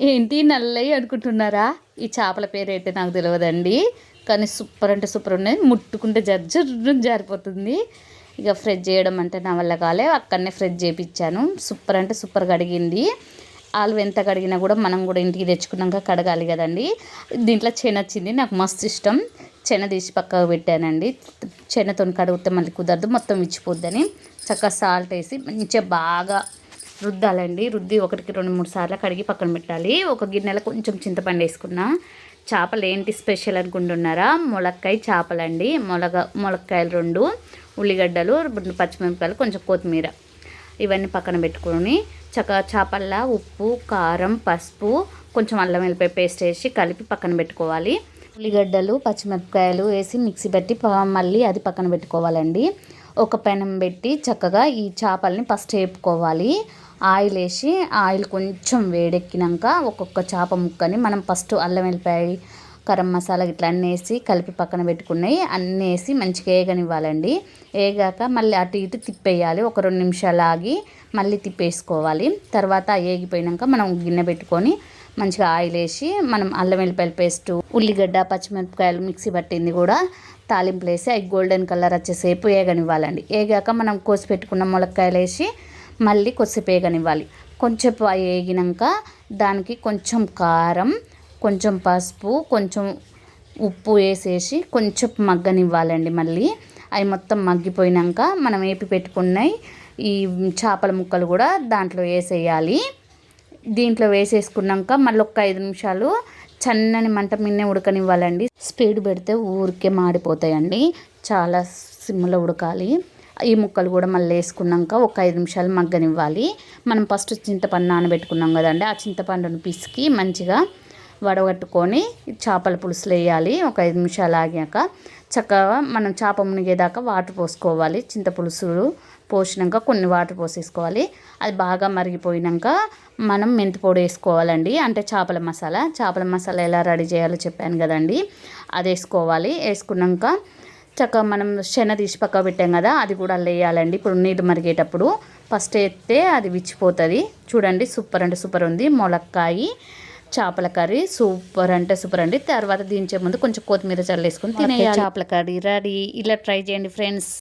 ఏంటి నల్లయ్య అనుకుంటున్నారా? ఈ చేపల పేరు అయితే నాకు తెలియదండి కానీ సూపర్ అంటే సూపర్ ఉన్నాయి. ముట్టుకుంటే జర్జర్ జారిపోతుంది. ఇక ఫ్రెష్ చేయడం అంటే నా వల్ల కాలే. అక్కడనే ఫ్రెష్ చేయించాను సూపర్ అంటే సూపర్ కడిగింది. వాళ్ళు ఎంత కడిగినా కూడా మనం కూడా ఇంటికి తెచ్చుకున్నాక కడగాలి కదండి. దీంట్లో చెన వచ్చింది. నాకు మస్తు ఇష్టం. చెన తీసి పక్కకు పెట్టానండి. చెనతో కడిగితే మళ్ళీ కుదరదు. మొత్తం ఇచ్చిపోద్దని. చక్కగా సాల్ట్ వేసి మంచిగా బాగా రుద్దాలండి. రుద్ది ఒకటికి రెండు మూడు సార్లు కడిగి పక్కన పెట్టాలి. ఒక గిన్నెలో కొంచెం చింతపండు వేసుకున్నా. చేపలు ఏంటి స్పెషల్ అనుకుంటున్నారా? ములక్కాయ చేపలండి. మొలగ ములక్కాయలు రెండు. ఉల్లిగడ్డలు రెండు పచ్చిమిరపకాయలు కొంచెం కొత్తిమీర. ఇవన్నీ పక్కన పెట్టుకొని చక్కగా చేపల్లా ఉప్పు కారం పసుపు కొంచెం అల్లం వెల్లిపాయ పేస్ట్ వేసి కలిపి పక్కన పెట్టుకోవాలి. ఉల్లిగడ్డలు పచ్చిమిరపకాయలు వేసి మిక్సీ పెట్టి మళ్ళీ అది పక్కన పెట్టుకోవాలండి. ఒక పెనం పెట్టి చక్కగా ఈ చేపల్ని ఫస్ట్ వేపుకోవాలి. ఆయిల్ వేసి ఆయిల్ కొంచెం వేడెక్కినాక ఒక్కొక్క చేప ముక్కని మనం ఫస్ట్ అల్లం వెల్లిపాయ కరం మసాలా ఇట్లా అన్నీ వేసి కలిపి పక్కన పెట్టుకున్నాయి. అన్నీ వేసి మంచిగా వేగనివ్వాలండి వేగాక మళ్ళీ అటు ఇటు తిప్పేయాలి. ఒక రెండు నిమిషాలు ఆగి మళ్ళీ తిప్పేసుకోవాలి. తర్వాత వేగిపోయినాక మనం గిన్నె పెట్టుకొని మంచిగా ఆయిల్ వేసి మనం అల్లం వెల్లిపాయల పేస్ట్ ఉల్లిగడ్డ పచ్చిమిరపకాయలు మిక్సీ పట్టింది కూడా తాలింపులు వేసి అవి గోల్డెన్ కలర్ వచ్చేసేపు వేగనివ్వాలండి వేగాక మనం కోసి పెట్టుకున్న ములక్కాయలు వేసి మళ్ళీ కొద్దిసేపు వేగనివ్వాలి. కొంచెం అవి వేగినాక దానికి కొంచెం కారం కొంచెం పసుపు కొంచెం ఉప్పు వేసేసి కొంచెం మగ్గనివ్వాలండి మళ్ళీ. అవి మొత్తం మగ్గిపోయినాక మనం వేపి పెట్టుకున్నాయి ఈ చేపల ముక్కలు కూడా దాంట్లో వేసేయాలి. దీంట్లో వేసేసుకున్నాక మళ్ళీ ఒక ఐదు నిమిషాలు చన్నని మంట మిన్నే ఉడకనివ్వాలండి. స్పీడ్ పెడితే ఊరికే మాడిపోతాయండి. చాలా సిమ్లో ఉడకాలి. ఈ ముక్కలు కూడా మళ్ళీ వేసుకున్నాక ఒక ఐదు నిమిషాలు మగ్గనివ్వాలి. మనం ఫస్ట్ చింతపండు నానబెట్టుకున్నాం కదండి ఆ చింతపండును పిసికి మంచిగా వడగట్టుకొని చేపల పులుసులు వేయాలి. ఒక ఐదు నిమిషాలు ఆగాక చక్కగా మనం చేప మునిగేదాకా వాటర్ పోసుకోవాలి. చింతపులుసు పోసినాక కొన్ని వాటర్ పోసేసుకోవాలి. అది బాగా మరిగిపోయినాక మనం మెంతి పొడి వేసుకోవాలండి. అంటే చేపల మసాలా. చేపల మసాలా ఎలా రెడీ చేయాలో చెప్పాను కదండి. అది వేసుకోవాలి. వేసుకున్నాక చక్కగా మనం శన తీసి పక్క పెట్టాం కదా అది కూడా వేయాలండి ఇప్పుడు నీళ్ళు మరిగేటప్పుడు ఫస్ట్ వేస్తే అది విచ్చిపోతుంది. చూడండి సూపర్ అంటే సూపర్ ఉంది. ములక్కాయి చేపల కర్రీ సూపర్ అంటే సూపర్ అండి. తర్వాత దించే ముందు కొంచెం కొత్తిమీర చల్లేసుకొని తినే చేపల కర్రీ రెడీ. ఇలా ట్రై చేయండి ఫ్రెండ్స్.